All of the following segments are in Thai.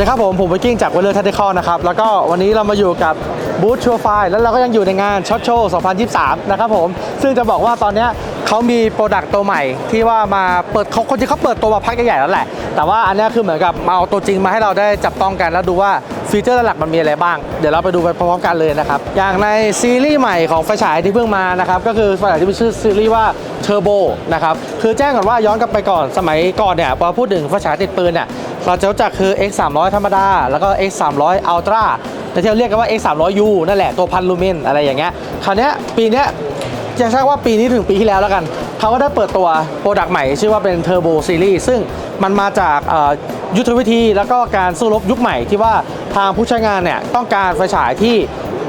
ดีครับผมผมไปกิ้งจากเวลเลอร์ทัตติคอนะครับแล้วก็วันนี้เรามาอยู่กับบูธชัวไฟแล้วเราก็ยังอยู่ในงานช็อตโชว์ 2023 นะครับผมซึ่งจะบอกว่าตอนนี้เขามีโปรดักต์ตัวใหม่ที่ว่ามาเปิดเขาคนที่เขาเปิดตัวมาพักใหญ่ๆแล้วแหละ แต่ว่าอันนี้คือเหมือนกับมาเอาตัวจริงมาให้เราได้จับต้องกันแล้วดูว่าฟีเจอร์หลักมันมีอะไรบ้าง เดี๋ยวเราไปดูไปพร้อมๆกันเลยนะครับ อย่างในซีรีส์ใหม่ของไฟฉายที่เพิ่งมานะครับก็คือไฟฉายที่มีชื่อซีรีส์ว่าเทอร์โบนะครับคือแจ้งก่อนว่าย้อนกลับไปก่อนสมัยก่อนเนี่ยพอพูดถึงไฟฉายติดปืนเนี่ย เราจะรู้จักคือ X 3 0 0ธรรมดา แล้วก็ X 3 0 0 Ultra แต่ที่เราเรียกกันว่า X 3 0 0 U นั่นแหละตัวพันลูเมนอะไรอย่างเงี้ยคราวเนี้ยปีเนี้ยจะใช้ว่าปีนี้ถึงปีที่แล้วแล้วกัน เขาก็ได้เปิดตัวโปรดักต์ใหม่ ชื่อว่าเป็น Turbo Series ซึ่งมันมาจากยุทธวิธีแล้วก็การสู้รบยุคใหม่ที่ว่าทางผู้ใช้งานเนี่ยต้องการไฟฉายที่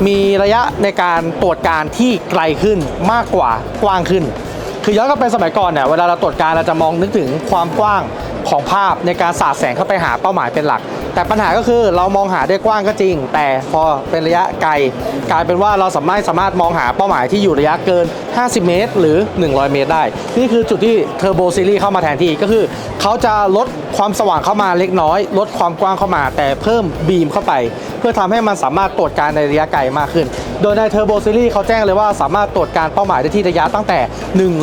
มีระยะในการตรวจการที่ไกลขึ้นมากกว่ากว้างขึ้น คือย้อนกลับไปสมัยก่อนเนี่ยเวลาเราตรวจการเราจะมองนึกถึงความกว้าง ของภาพในการสาดแสงเข้าไปหาเป้าหมายเป็นหลัก แต่ปัญหาก็คือเรามองหาได้กว้างก็จริง แต่พอเป็นระยะไกลกลายเป็นว่าเราสามารถสามารถมองหาเป้าหมายที่อยู่ระยะเกิน 50 เมตร หรือ 100 เมตรได้ นี่คือจุดที่เทอร์โบซีรีส์เข้ามาแทนที่ก็คือเขาจะลด ความสว่างเข้ามาเล็กน้อย ลดความกว้างเข้ามา แต่เพิ่มบีมเข้าไป เพื่อทำให้มันสามารถตรวจการในระยะไกลมากขึ้น โดยในเทอร์โบซีรีส์เขาแจ้งเลยว่าสามารถตรวจการเป้าหมายได้ที่ระยะตั้งแต่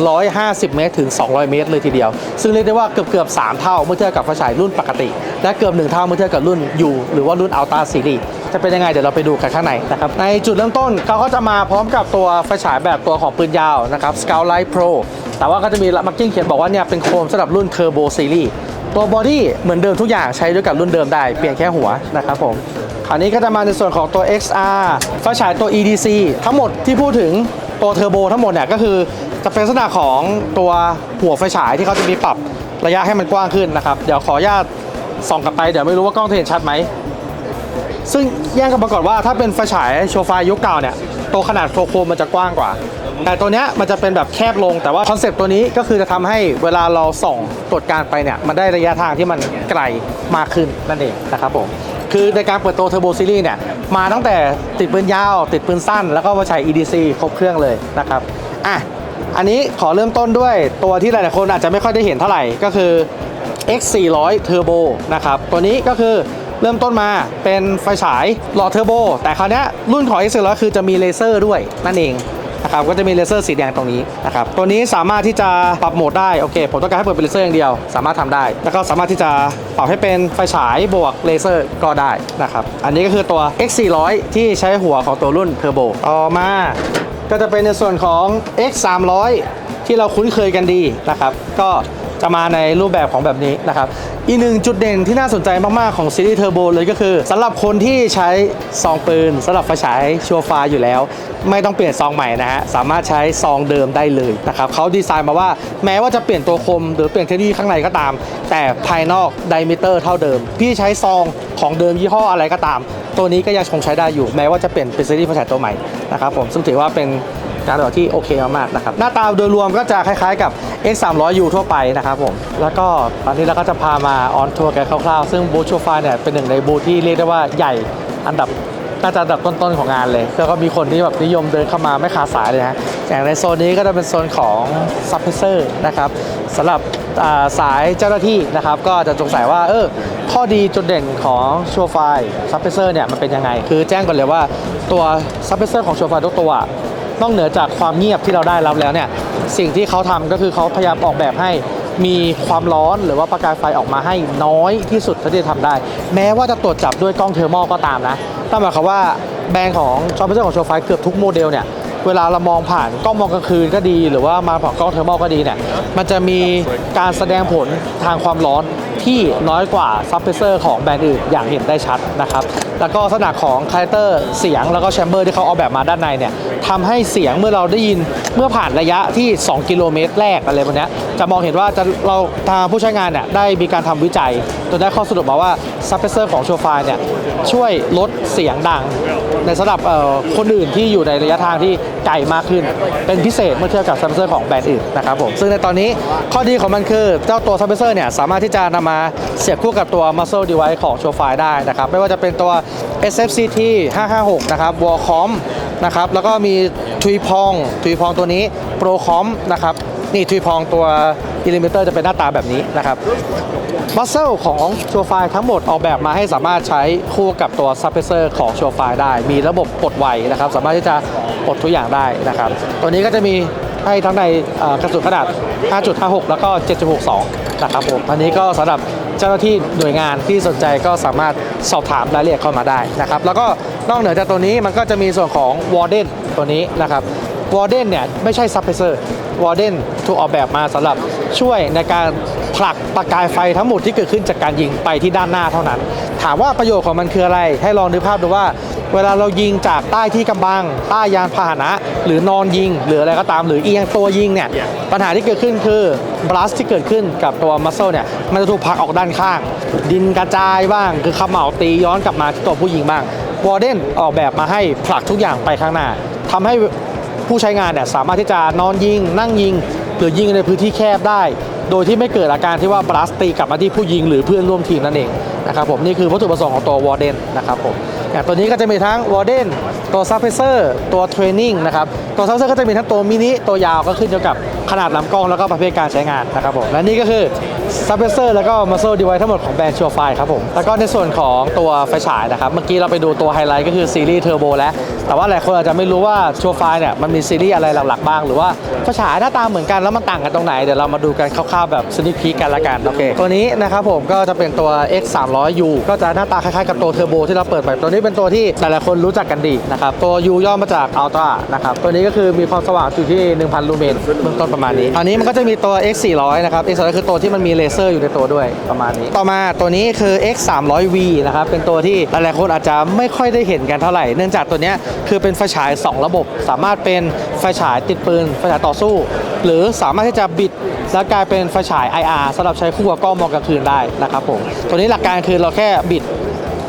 150 เมตรถึง 200 เมตรเลยทีเดียว ซึ่งเรียกได้ว่าเกือบเกือบๆ3เท่าเมื่อเทียบกับไฟฉายรุ่นปกติ และเกือบ1เท่าเมื่อเทียบกับรุ่น U หรือว่ารุ่น Ultra Series จะเป็นยังไงเดี๋ยวเราไปดูกันข้างในนะครับในจุดเริ่มต้นเขาก็จะมาพร้อมกับตัวไฟฉายแบบตัวของปืนยาวนะครับ Scoutlight Pro แต่ว่าก็จะมีมาร์กิ้งเขียนบอกว่าเนี่ยเป็นโคมสำหรับรุ่น Turbo Series ตัวบอดี้เหมือนเดิมทุกอย่างใช้ด้วยกับรุ่นเดิมได้ เปลี่ยนแค่หัวนะครับผมคราวนี้ก็จะมาในส่วนของตัว XR ไฟฉายตัว EDC ทั้งหมดที่พูดถึงตัวเทอร์โบทั้งหมดเนี่ยก็คือจะเป็นลักษณะของตัวหัวไฟฉายที่เขาจะมีปรับระยะให้มันกว้างขึ้นนะครับ เดี๋ยวขออนุญาตส่องกลับไปเดี๋ยวไม่รู้ว่ากล้องเห็นชัดไหม ซึ่งแยกกันมาก่อนว่าถ้าเป็นไฟฉายโชว์ไฟยุคเก่าเนี่ยตัวขนาดโฟโคมมันจะกว้างกว่า แต่ตัวเนี้ยมันจะเป็นแบบแคบลงแต่ว่าคอนเซปต์ตัวนี้ก็คือจะทำให้เวลาเราส่องตรวจการไปเนี่ยมันได้ระยะทางที่มันไกลมากขึ้นนั่นเองนะครับผมคือในการเปิดตัวเทอร์โบซีรีส์เนี่ยมาตั้งแต่ติดปืนยาว ติดปืนสั้น แล้วก็มาใช้ EDC ครบเครื่องเลยนะครับอะอันนี้ขอเริ่มต้นด้วยตัวที่หลายๆคนอาจจะไม่ค่อยได้เห็นเท่าไหร่ก็คือ X 4 0 0 Turbo นะครับตัวนี้ก็คือเริ่มต้นมาเป็นไฟฉายหลอดเทอร์โบแต่คราวนี้รุ่นของ X 4 0 0 คือจะมีเลเซอร์ด้วยนั่นเอง นะครับก็จะมีเลเซอร์สีแดงตรงนี้นะครับตัวนี้สามารถที่จะปรับโหมดได้โอเคผมต้องการให้เปิดเป็นเลเซอร์อย่างเดียว สามารถทำได้ แล้วก็สามารถที่จะปรับให้เป็นไฟฉายบวกเลเซอร์ก็ได้นะครับอันนี้ก็คือตัว X 4 0 0ที่ใช้หัวของตัวรุ่นเทอร์โบต่อมาก็จะเป็นในส่วนของ X 3 0 0ที่เราคุ้นเคยกันดีนะครับก็ จะมาในรูปแบบของแบบนี้นะครับ อีกหนึ่งจุดเด่นที่น่าสนใจมากๆของซีรีส์เทอร์โบเลยก็คือสำหรับคนที่ใช้ซองปืนสำหรับไฟฉายชัวร์ไฟาอยู่แล้ว ไม่ต้องเปลี่ยนซองใหม่นะฮะสามารถใช้ซองเดิมได้เลยนะครับเขาดีไซน์มาว่าแม้ว่าจะเปลี่ยนตัวคม หรือเปลี่ยนเทคโนโลยีข้างในก็ตาม แต่ภายนอกไดมิเตอร์เท่าเดิม พี่ใช้ซองของเดิมยี่ห้ออะไรก็ตาม ตัวนี้ก็ยังคงใช้ได้อยู่ แม้ว่าจะเปลี่ยนเป็นซีรีส์ไฟฉายตัวใหม่นะครับผมซึ่งถือว่าเป็นการตรวจที่โอเคมากๆนะครับหน้าตาโดยรวมก็จะคล้ายๆกับ X 3 0 0 U ทั่วไปนะครับผม แล้วก็ตอนนี้เราก็จะพามาออนทัวร์กันคร่าวๆ ซึ่งบูธชัวร์ไฟเนี่ยเป็นหนึ่งในบูธที่เรียกได้ว่าใหญ่อันดับน่าจะอันดับต้นๆของงานเลย แล้วก็มีคนที่แบบนิยมเดินเข้ามาไม่ขาดสายเลยฮะ อย่างในโซนนี้ก็จะเป็นโซนของซับเพเซอร์นะครับสำหรับสายเจ้าหน้าที่นะครับ ก็จะสงสัยว่าเออข้อดีจุดเด่นของชัวร์ไฟซับเพเซอร์เนี่ยมันเป็นยังไง คือแจ้งก่อนเลยว่าตัวซับเพเซอร์ของชัวร์ไฟทุกตัวนอกเหนือจากความเงียบที่เราได้รับแล้วเนี่ย สิ่งที่เขาทำก็คือเขาพยายามออกแบบให้มีความร้อนหรือว่าประกายไฟออกมาให้น้อยที่สุดเท่าที่จะทำได้ แม้ว่าจะตรวจจับด้วยกล้องเทอร์โมก็ตามนะนั่นหมายความว่าแบรนด์ของชอปเปอร์ของโชว์ไฟเกือบทุกโมเดลเนี่ยเวลาเรามองผ่านกล้องมองกลางคืนก็ดี หรือว่ามาผ่านกล้องเทอร์โมก็ดีเนี่ยมันจะมีการแสดงผลทางความร้อนที่น้อยกว่าซับเพรสเซอร์ของแบรนด์อื่นอย่างเห็นได้ชัดนะครับแล้วก็ลักษณะของคาแรคเตอร์เสียงแล้วก็แชมเบอร์ที่เขาออกแบบมาด้านในเนี่ย ทำให้เสียงเมื่อเราได้ยินเมื่อผ่านระยะที่ 2 กิโลเมตรแรกอะไรพวกเนี้จะมองเห็นว่าจะเราทางผู้ใช้งานเนี่ยได้มีการทำวิจัยจนได้ข้อสรุปมาว่าซับเพรสเซอร์ของโชว์ไฟเนี่ยช่วยลดเสียงดัง ในสำหรับคนอื่นที่อยู่ในระยะทางที่ไกลมากขึ้น เป็นพิเศษเมื่อเทียบกับซับเพรสเซอร์ของแบรนด์อื่นนะครับผมซึ่งในตอนนี้ข้อดีของมันคือเจ้าตัวซับเพรสเซอร์เนี่ยสามารถที่จะนำมาเสียบคู่กับตัว Muscle Device ของโชว์ไฟได้นะครับไม่ว่าจะเป็นตัว SFCT 556 นะครับ Wallcom นะครับแล้วก็มีทุยพองทุยพองตัวนี้ Procom นะครับนี่ทุยพองตัวอิลิเมเตอร์จะเป็นหน้าตาแบบนี้นะครับบัสเซลของชัวไฟทั้งหมดออกแบบมาให้สามารถใช้คู่กับตัวซับเพเซอร์ของชัวไฟได้ มีระบบปลดไวนะครับ สามารถที่จะปลดทุกอย่างได้นะครับ ตัวนี้ก็จะมีให้ทั้งในกระสุนขนาด 5.56 แล้วก็ 7.62 นะครับผมอันนี้ก็สำหรับเจ้าหน้าที่หน่วยงานที่สนใจก็สามารถสอบถามรายละเอียดเข้ามาได้นะครับ แล้วก็ นอกเหนือจากตัวนี้มันก็จะมีส่วนของ Warden ตัวนี้นะครับวอร์เดนเนี่ยไม่ใช่ซับเพเซอร์วอร์เดนถูกออกแบบมาสำหรับช่วยในการผลักประกายไฟทั้งหมดที่เกิดขึ้นจากการยิงไปที่ด้านหน้าเท่านั้น ถามว่าประโยชน์ของมันคืออะไร ให้ลองนึกภาพดูว่า เวลาเรายิงจากใต้ที่กำบัง ใต้ยานพาหนะ หรือนอนยิง หรืออะไรก็ตามหรือเอียงตัวยิงเนี่ย ปัญหาที่เกิดขึ้นคือบลัสที่เกิดขึ้นกับตัวมัสเซลเนี่ย มันจะถูกผลักออกด้านข้าง ดินกระจายบ้าง คือขม่าวตีย้อนกลับมาที่ตัวผู้ยิงบ้าง วอร์เดนออกแบบมาให้ผลักทุกอย่างไปข้างหน้าทำให้ผู้ใช้งานเนี่ยสามารถที่จะนอนยิง นั่งยิง หรือยิงในพื้นที่แคบได้ โดยที่ไม่เกิดอาการที่ว่าบลัสตีกลับมาที่ผู้ยิงหรือเพื่อนร่วมทีมนั่นเองนะครับผมนี่คือวัตถุประสงค์ของตัววอร์เดนนะครับผมอย่างตัวนี้ก็จะมีทั้งวอร์เดนตัวซับเพเซอร์ตัวเทรนนิ่งนะครับตัวซับเพเซอร์ก็จะมีทั้งตัวมินิตัวยาวก็ขึ้นอยู่กับขนาดลำกล้องแล้วก็ประเภทการใช้งานนะครับผมและนี่ก็คือ ซับเพเซอร์แล้วก็มัสโซดีไวทั้งหมดของแบรนด์ชัวไฟครับผม แล้วก็ในส่วนของตัวไฟฉายนะครับ เมื่อกี้เราไปดูตัวไฮไลท์ก็คือซีรีส์เทอร์โบแล้ว แต่ว่าหลายคนอาจจะไม่รู้ว่าชัวไฟเนี่ยมันมีซีรีส์อะไรหลักๆบ้าง หรือว่าไฟฉายหน้าตาเหมือนกันแล้วมันต่างกันตรงไหน เดี๋ยวเรามาดูกันคร่าวๆแบบสนิคพีกันละกันโอเคตัวนี้นะครับผมก็จะเป็นตัว X 3 0 0 U ก็จะหน้าตาคล้ายๆกับตัวเทอร์โบที่เราเปิดไปตัวนี้เป็นตัวที่หลายๆคนรู้จักกันดีนะครับตัว U ย่อมาจาก Ultra นะครับตัวนี้ก็คือมีความสว่างอยู่ที่ 1,000 ลูเมนเบื้องต้นประมาณนี้อันนี้มันก็จะมีตัว X 4 0 0นะครับ X 4 0 0คือตัวที่มันมีเลเซอร์อยู่ในตัวด้วยประมาณนี้ ต่อมาตัวนี้คือ X 3 0 0 V นะครับ เป็นตัวที่หลายๆคนอาจจะไม่ค่อยได้เห็นกันเท่าไหร่ เนื่องจากตัวนี้คือเป็นไฟฉาย 2 ระบบ สามารถเป็นไฟฉายติดปืน ไฟฉายต่อสู้ หรือสามารถที่จะบิดแล้วกลายเป็นไฟฉาย IR สำหรับใช้คู่กับกล้องมองกลางคืนได้นะครับผม ตัวนี้หลักการคือเราแค่บิด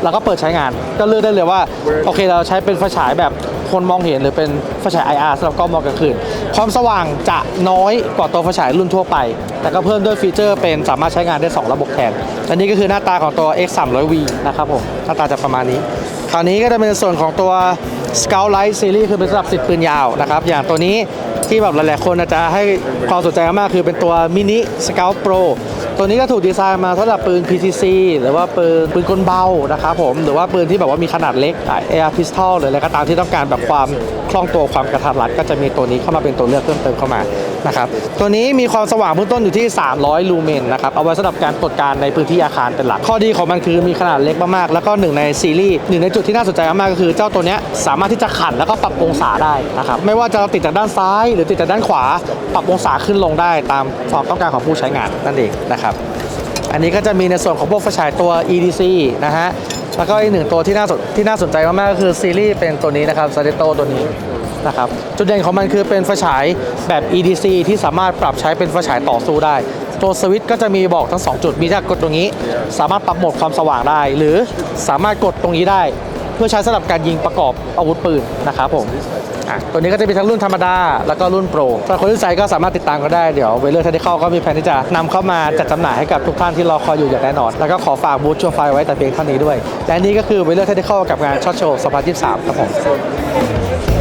แล้วก็เปิดใช้งาน ก็เลือกได้เลยว่าโอเคเราใช้เป็นไฟฉายแบบคนมองเห็นหรือเป็นไฟฉาย IR สำหรับกล้องมองกลางคืน ความสว่างจะน้อยกว่าตัวไฟฉายรุ่นทั่วไป แต่ก็เพิ่มด้วยฟีเจอร์เป็นสามารถใช้งานได้ 2 ระบบแทนและนี่ก็คือหน้าตาของตัว X 3 0 0 V นะครับผม หน้าตาจะประมาณนี้ คราวนี้ก็จะเป็นส่วนของตัว Scout Light Series คือเป็นสำหรับสิทธิ์ปืนยาวนะครับ อย่างตัวนี้ที่แบบหลายๆคนอาจจะให้ความสนใจมากคือเป็นตัวมินิ Scout Pro ตัวนี้ก็ถูกดีไซน์มาสำหรับปืน PCC หรือว่าปืนปืนกลเบานะครับผม หรือว่าปืนที่แบบว่ามีขนาดเล็ก Air Pistol หรืออะไรก็ตามที่ต้องการแบบความคล่องตัวความกระทัดรัด ก็จะมีตัวนี้เข้ามาเป็นตัวเลือกเพิ่มเติมเข้ามานะครับตัวนี้มีความสว่างเบื้องต้นอยู่ที่ 300 ลูเมนนะครับเอาไว้สำหรับการตรวจการในพื้นที่อาคารเป็นหลัก ข้อดีของมันคือมีขนาดเล็กมากๆแล้วก็หนึ่งในซีรีส์หนึ่งในจุดที่น่าสนใจมากๆก็คือเจ้าตัวนี้สามารถที่จะขันแล้วก็ปรับองศาได้นะครับไม่ว่าจะติดจากด้านซ้าย หรือติดจากด้านขวา ปรับองศาขึ้นลงได้ตามความต้องการของผู้ใช้งานนั่นเองนะครับอันนี้ก็จะมีในส่วนของพวกไฟฉายตัว EDC นะฮะ แล้วก็อีกหนึ่งตัวที่น่าสนที่น่าสนใจมากๆก็คือซีรีส์เป็นตัวนี้นะครับ s a r e t o ตัวนี้นะครับจุดเด่นของมันคือเป็นไฟฉายแบบ EDC ที่สามารถปรับใช้เป็นไฟฉายต่อสู้ได้ ตัวสวิตช์ก็จะมีบอกทั้ง 2 จุดมีถ้ากดตรงนี้ สามารถปรับโหมดความสว่างได้ หรือสามารถกดตรงนี้ได้ เพื่อใช้สำหรับการยิงประกอบอาวุธปืนนะครับผม อะ ตัวนี้ก็จะมีทั้งรุ่นธรรมดา แล้วก็รุ่นโปรสำหรับคนที่ใจก็สามารถติดตามก็ได้เดี๋ยวเวเลอร์ทันที่เข้าก็มีแผนที่จะนำเข้ามาจัดจำหน่ายให้กับทุกท่านที่รอคอยอยู่อย่างแน่นอน แล้วก็ขอฝากบูธชัวร์ไฟไว้แต่เพียงเท่านี้ด้วยและนี่ก็คือเวเลอร์ทันที่เข้ากับงานช็อตโชว์2023ครับผม